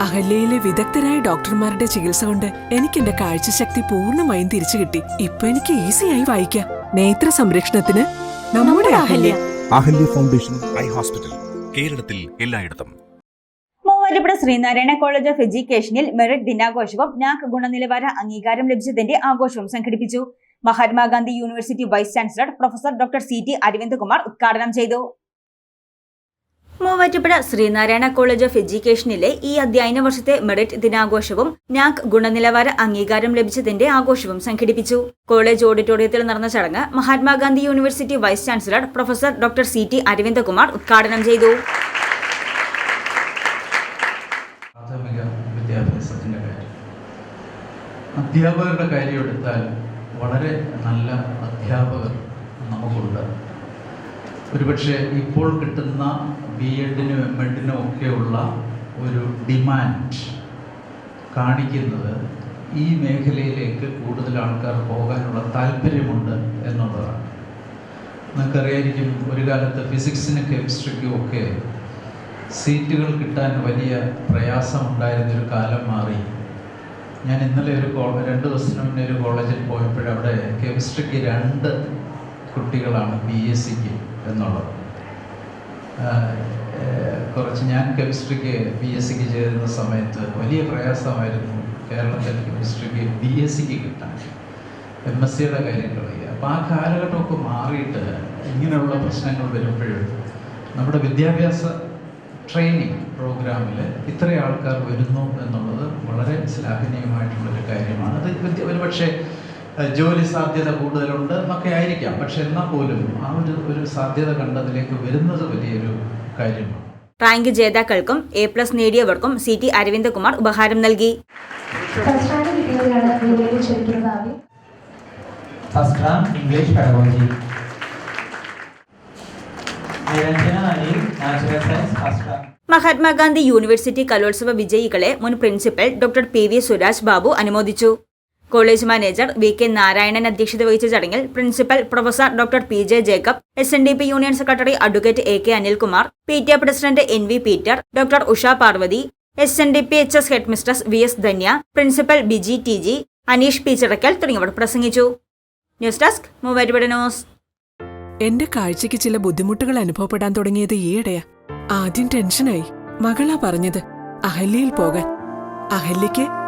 അഹല്യയിലെ വിദഗ്ധരായ ഡോക്ടർമാരുടെ ചികിത്സ കൊണ്ട് എനിക്ക് എന്റെ കാഴ്ചശക്തി പൂർണമായും തിരിച്ചു കിട്ടി. ഇപ്പൊ എനിക്ക് ഈസിയായി വായിക്കാം. നേത്ര സംരക്ഷണത്തിന് നമ്മുടെ Ahalya. Ahalya. Foundation eye hospital കേരളത്തിൽ എല്ലായിടത്തും. മൂവാറ്റുപുഴ ശ്രീനാരായണ കോളേജ് ഓഫ് എഡ്യൂക്കേഷനിൽ മെറിറ്റ് ദിനാഘോഷവും നാക് ഗുണനിലവാര അംഗീകാരം ലഭിച്ചതിന്റെ ആഘോഷവും സംഘടിപ്പിച്ചു. Mahatma Gandhi university vice chancellor professor doctor C T Aravindakumar ഉദ്ഘാടനം ചെയ്തു. മൂവാറ്റുപുഴ ശ്രീനാരായണ കോളേജ് ഓഫ് എഡ്യൂക്കേഷനിലെ ഈ അധ്യയന വർഷത്തെ മെറിറ്റ് ദിനാഘോഷവും നാക് ഗുണനിലവാര അംഗീകാരം ലഭിച്ചതിന്റെ ആഘോഷവും സംഘടിപ്പിച്ചു. കോളേജ് ഓഡിറ്റോറിയത്തിൽ നടന്ന ചടങ്ങ് Mahatma Gandhi university vice chancellor professor doctor C T Aravindakumar ഉദ്ഘാടനം ചെയ്തു. അധ്യാപകരുടെ കാര്യം എടുത്താൽ വളരെ നല്ല അധ്യാപകർ നമുക്കുണ്ട്. ഒരുപക്ഷെ ഇപ്പോൾ കിട്ടുന്ന ബി എഡിനും എം എഡിനും ഒക്കെയുള്ള ഒരു ഡിമാൻഡ് കാണിക്കുന്നത് ഈ മേഖലയിലേക്ക് കൂടുതൽ ആൾക്കാർ പോകാനുള്ള താല്പര്യമുണ്ട് എന്നുള്ളതാണ്. നിങ്ങൾക്കറിയായിരിക്കും ഒരു കാലത്ത് ഫിസിക്സിനും കെമിസ്ട്രിക്കും ഒക്കെ സീറ്റുകൾ കിട്ടാൻ വലിയ പ്രയാസമുണ്ടായിരുന്നൊരു കാലം മാറി. ഞാൻ ഇന്നലെ ഒരു രണ്ട് ദിവസത്തിന് മുന്നേ ഒരു കോളേജിൽ പോയപ്പോഴവിടെ കെമിസ്ട്രിക്ക് രണ്ട് കുട്ടികളാണ് ബി എസ് സിക്ക് എന്നുള്ളത്. കുറച്ച് ഞാൻ കെമിസ്ട്രിക്ക് ബി എസ് സിക്ക് ചേരുന്ന സമയത്ത് വലിയ പ്രയാസമായിരുന്നു കേരളത്തിൽ കെമിസ്ട്രിക്ക് ബി എസ് സിക്ക് കിട്ടാൻ. എം എസ് സിയുടെ കാര്യം കളയുക അപ്പോൾ ആ കാലഘട്ടമൊക്കെ മാറിയിട്ട് ഇങ്ങനെയുള്ള പ്രശ്നങ്ങൾ വരുമ്പോഴും നമ്മുടെ വിദ്യാഭ്യാസ ട്രെയിനിങ് പ്രോഗ്രാമിൽ ഇത്ര ആൾക്കാർ വരുന്നു എന്നുള്ളത് വളരെ ശ്ലാഘനീയമായിട്ടുള്ളൊരു കാര്യമാണ്. അത് ഒരു ഏഹ്, ജോലി സാധ്യത കൂടുതലുണ്ട് എന്നൊക്കെ ആയിരിക്കാം. പക്ഷെ എന്നാൽ പോലും ആ ഒരു ഒരു സാധ്യത കണ്ടതിലേക്ക് വരുന്നത് വലിയൊരു കാര്യമാണ്. റാങ്ക് ജേതാക്കൾക്കും എ പ്ലസ് നേടിയവർക്കും സി ടി അരവിന്ദകുമാർ ഉപഹാരം നൽകി. First English pedagogy Niranjana Anil natural science first rank Mahatma Gandhi university കലോത്സവ വിജയികളെ മുൻ principal doctor P V Suraj Babu അനുമോദിച്ചു. College manager V K Narayanan അധ്യക്ഷത വഹിച്ച ചടങ്ങിൽ principal professor doctor P J Jacob S N D P union secretary advocate A K Anilkumar P T A president N V Peter doctor Usha Parvathy S N D P H S head mistress V S Dhanya principal Biji T G Aneesh P Chirakkal തുടങ്ങിയവർ പ്രസംഗിച്ചു. News desk news. എന്റെ കാഴ്ചയ്ക്ക് ചില ബുദ്ധിമുട്ടുകൾ അനുഭവപ്പെടാൻ തുടങ്ങിയത് ഈയിടെയാ. ആദ്യം ടെൻഷനായി. മകളാ പറഞ്ഞത് അഹല്യയിൽ പോകാൻ. അഹല്യയ്ക്ക്